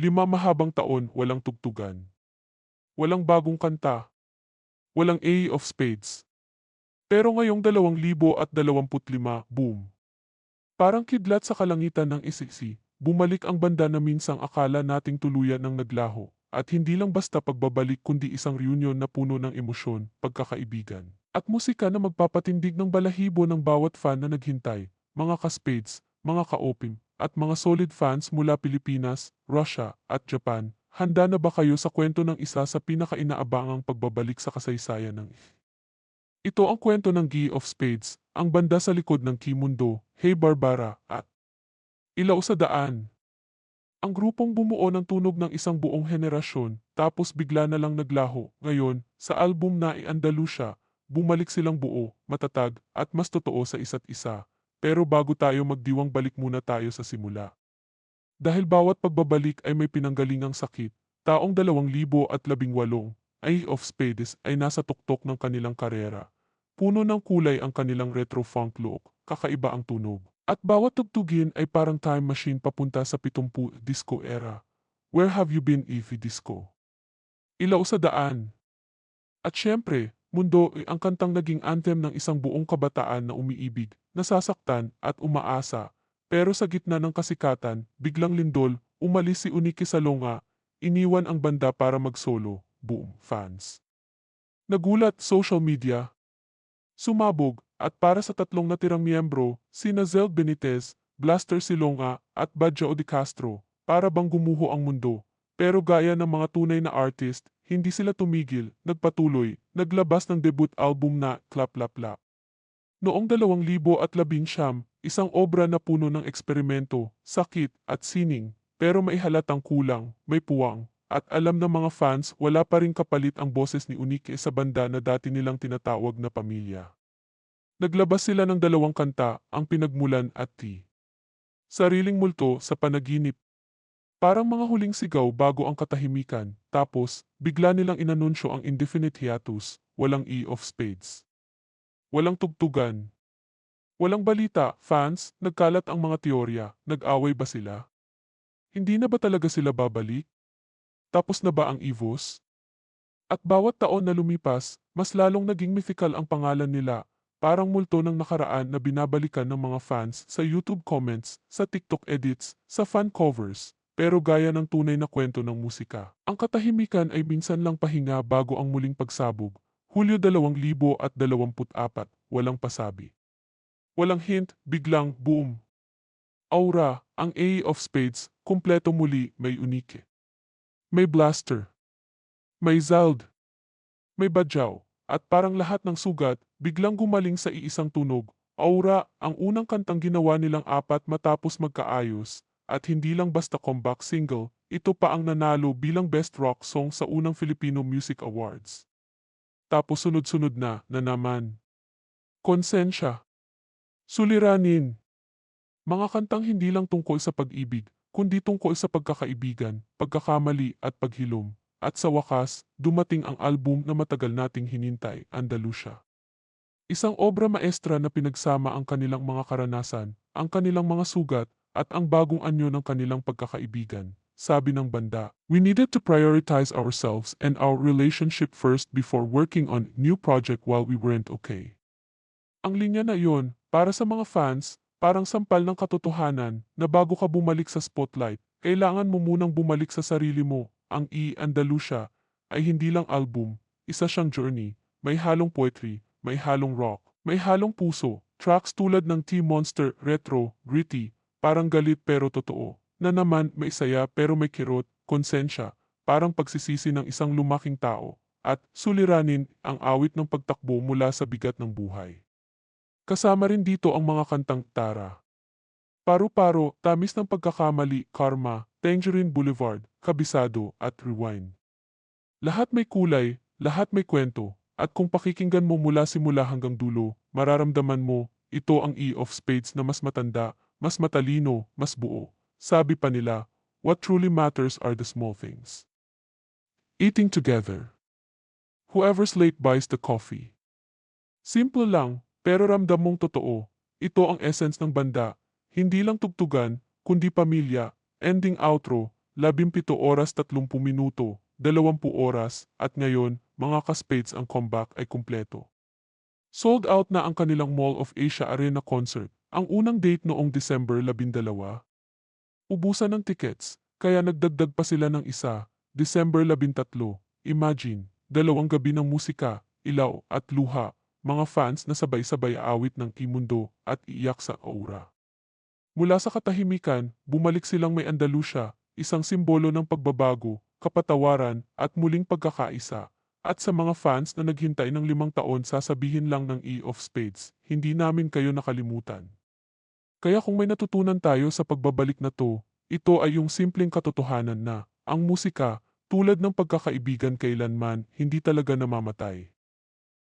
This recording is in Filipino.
Lima mahabang taon, walang tugtugan. Walang bagong kanta. Walang A of Spades. Pero ngayong 2025, boom. Parang kidlat sa kalangitan ng isiksi, bumalik ang banda na minsang akala nating tuluyan ng naglaho. At hindi lang basta pagbabalik kundi isang reunion na puno ng emosyon, pagkakaibigan. At musika na magpapatindig ng balahibo ng bawat fan na naghintay, mga ka-spades, mga ka-opim, at mga solid fans mula Pilipinas, Russia, at Japan. Handa na ba kayo sa kwento ng isa sa pinaka-inaabangang pagbabalik sa kasaysayan ng ito ang kwento ng Guy of Spades, ang banda sa likod ng Kimundo, Hey Barbara, at Ilaw sa Daan. Ang grupong bumuo ng tunog ng isang buong henerasyon, tapos bigla na lang naglaho. Ngayon, sa album na Andalusia, bumalik silang buo, matatag, at mas totoo sa isa't isa. Pero bago tayo magdiwang balik muna tayo sa simula. Dahil bawat pagbabalik ay may pinanggalingang sakit, taong 2018 ay of Spades ay nasa tuktok ng kanilang karera. Puno ng kulay ang kanilang retro-funk look, kakaiba ang tunog. At bawat tugtugin ay parang time machine papunta sa 70 disco era. Where have you been, Ify Disco? Ilaw sa daan. At syempre, mundo ay ang kantang naging anthem ng isang buong kabataan na umiibig, nasasaktan at umaasa. Pero sa gitna ng kasikatan, biglang lindol, umalis si Uniki Salonga, iniwan ang banda para mag-solo boom, fans. Nagulat social media. Sumabog at para sa tatlong natirang miyembro, sina Zel Benitez, Blaster Silonga at Badjao de Castro, para bang gumuho ang mundo. Pero gaya ng mga tunay na artist, hindi sila tumigil, nagpatuloy, naglabas ng debut album na Clap Lap Lap. Noong 2019, isang obra na puno ng eksperimento, sakit at sining, pero may halatang kulang, may puwang, at alam ng mga fans wala pa rin kapalit ang boses ni Unique sa banda na dati nilang tinatawag na pamilya. Naglabas sila ng dalawang kanta, ang Pinagmulan at T. Sariling multo sa panaginip. Parang mga huling sigaw bago ang katahimikan, tapos bigla nilang inanunsyo ang indefinite hiatus, walang E of Spades. Walang tugtugan. Walang balita, fans, nagkalat ang mga teorya, nag-away ba sila? Hindi na ba talaga sila babalik? Tapos na ba ang EVOS? At bawat taon na lumipas, mas lalong naging mythical ang pangalan nila, parang multo ng nakaraan na binabalikan ng mga fans sa YouTube comments, sa TikTok edits, sa fan covers, pero gaya ng tunay na kwento ng musika. Ang katahimikan ay minsan lang pahinga bago ang muling pagsabog. Hulyo 2024, walang pasabi. Walang hint, biglang boom. Aura, ang A of Spades, kumpleto muli, may unike. May blaster. May zald. May badyaw. At parang lahat ng sugat, biglang gumaling sa iisang tunog. Aura, ang unang kantang ginawa nilang apat matapos magkaayos. At hindi lang basta comeback single, ito pa ang nanalo bilang Best Rock Song sa unang Filipino Music Awards. Tapos sunod-sunod na, na naman. Konsensya. Suliranin. Mga kantang hindi lang tungkol sa pag-ibig, kundi tungkol sa pagkakaibigan, pagkakamali at paghilom. At sa wakas, dumating ang album na matagal nating hinintay, Andalusia. Isang obra maestra na pinagsama ang kanilang mga karanasan, ang kanilang mga sugat, at ang bagong anyo ng kanilang pagkakaibigan. Sabi ng banda, We needed to prioritize ourselves and our relationship first before working on new project while we weren't okay. Ang linya na iyon, para sa mga fans, Parang sampal ng katotohanan na bago ka bumalik sa spotlight, kailangan mo munang bumalik sa sarili mo. Ang E. Andalusia ay hindi lang album, isa siyang journey. May halong poetry, may halong rock, may halong puso. Tracks tulad ng T-Monster, retro, gritty, parang galit pero totoo. Na naman may saya pero may kirot, konsensya, parang pagsisisi ng isang lumaking tao. At suliranin ang awit ng pagtakbo mula sa bigat ng buhay. Kasama rin dito ang mga kantang Tara. Paru-paro, tamis ng pagkakamali, Karma, Tangerine Boulevard, Kabisado, at Rewind. Lahat may kulay, lahat may kwento, at kung pakikinggan mo mula simula hanggang dulo, mararamdaman mo, ito ang E of Spades na mas matanda, mas matalino, mas buo. Sabi pa nila, what truly matters are the small things. Eating together. Whoever's late buys the coffee. Simple lang, pero ramdam mong totoo, ito ang essence ng banda. Hindi lang tugtugan, kundi pamilya, ending outro, 17 oras 30 minuto, 20 oras, at ngayon, mga ka-spades ang comeback ay kumpleto. Sold out na ang kanilang Mall of Asia Arena concert, ang unang date noong December 12. Ubusan ng tickets, kaya nagdagdag pa sila ng isa, December 13. Imagine, dalawang gabi ng musika, ilaw at luha, mga fans na sabay-sabay awit ng imundo at iyak sa aura. Mula sa katahimikan, bumalik silang may Andalusia, isang simbolo ng pagbabago, kapatawaran at muling pagkakaisa. At sa mga fans na naghintay ng limang taon sasabihin lang ng E of Spades, hindi namin kayo nakalimutan. Kaya kung may natutunan tayo sa pagbabalik na to, ito ay yung simpleng katotohanan na, ang musika, tulad ng pagkakaibigan kailanman, hindi talaga namamatay.